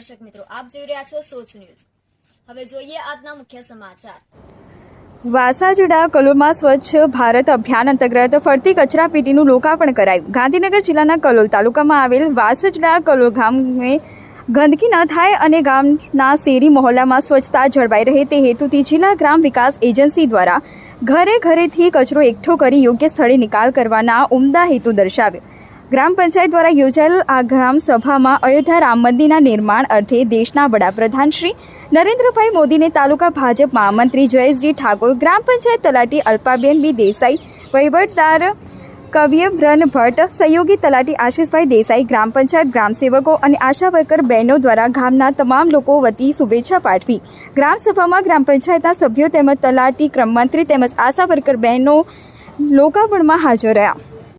દર્શક મિત્રો, આપ જોઈ રહ્યા છો સોચ ન્યૂઝ. હવે જોઈએ આજના મુખ્ય સમાચાર. વાસાજડા કલોલમાં સ્વચ્છ ભારત અભિયાન અંતર્ગત ફરતી કચરાપેટીનું લોકાર્પણ કરાયું. ગાંધીનગર જિલ્લાના કલોલ તાલુકામાં આવેલ વાસજડા કલોલ ગામે ગંદકી ન થાય અને ગામના શેરી મહોલ્લામાં સ્વચ્છતા જળવાઈ રહે તે હેતુથી જિલ્લા ગ્રામ વિકાસ એજન્સી દ્વારા ઘરે ઘરેથી કચરો એકઠો કરી યોગ્ય સ્થળે નિકાલ કરવાના ઉમદા હેતુ દર્શાવ્યો. ગ્રામ પંચાયત દ્વારા યોજાયેલ આ ગ્રામ સભામાં અયોધ્યા રામ મંદિરના નિર્માણ અર્થે દેશના વડાપ્રધાન શ્રી નરેન્દ્રભાઈ મોદીને તાલુકા ભાજપ મહામંત્રી જયેશજી ઠાકોર, ગ્રામ પંચાયત તલાટી અલ્પાબેન બી દેસાઈ, વહીવટદાર કવ્યબ્રન ભટ્ટ, સહયોગી તલાટી આશીષભાઈ દેસાઈ, ગ્રામ પંચાયત ગ્રામસેવકો અને આશા વર્કર બહેનો દ્વારા ગામના તમામ લોકો વતી શુભેચ્છા પાઠવી. ગ્રામસભામાં ગ્રામ પંચાયતના સભ્યો તેમજ તલાટી ક્રમમંત્રી તેમજ આશા વર્કર બહેનો લોકાપણમાં હાજર રહ્યા.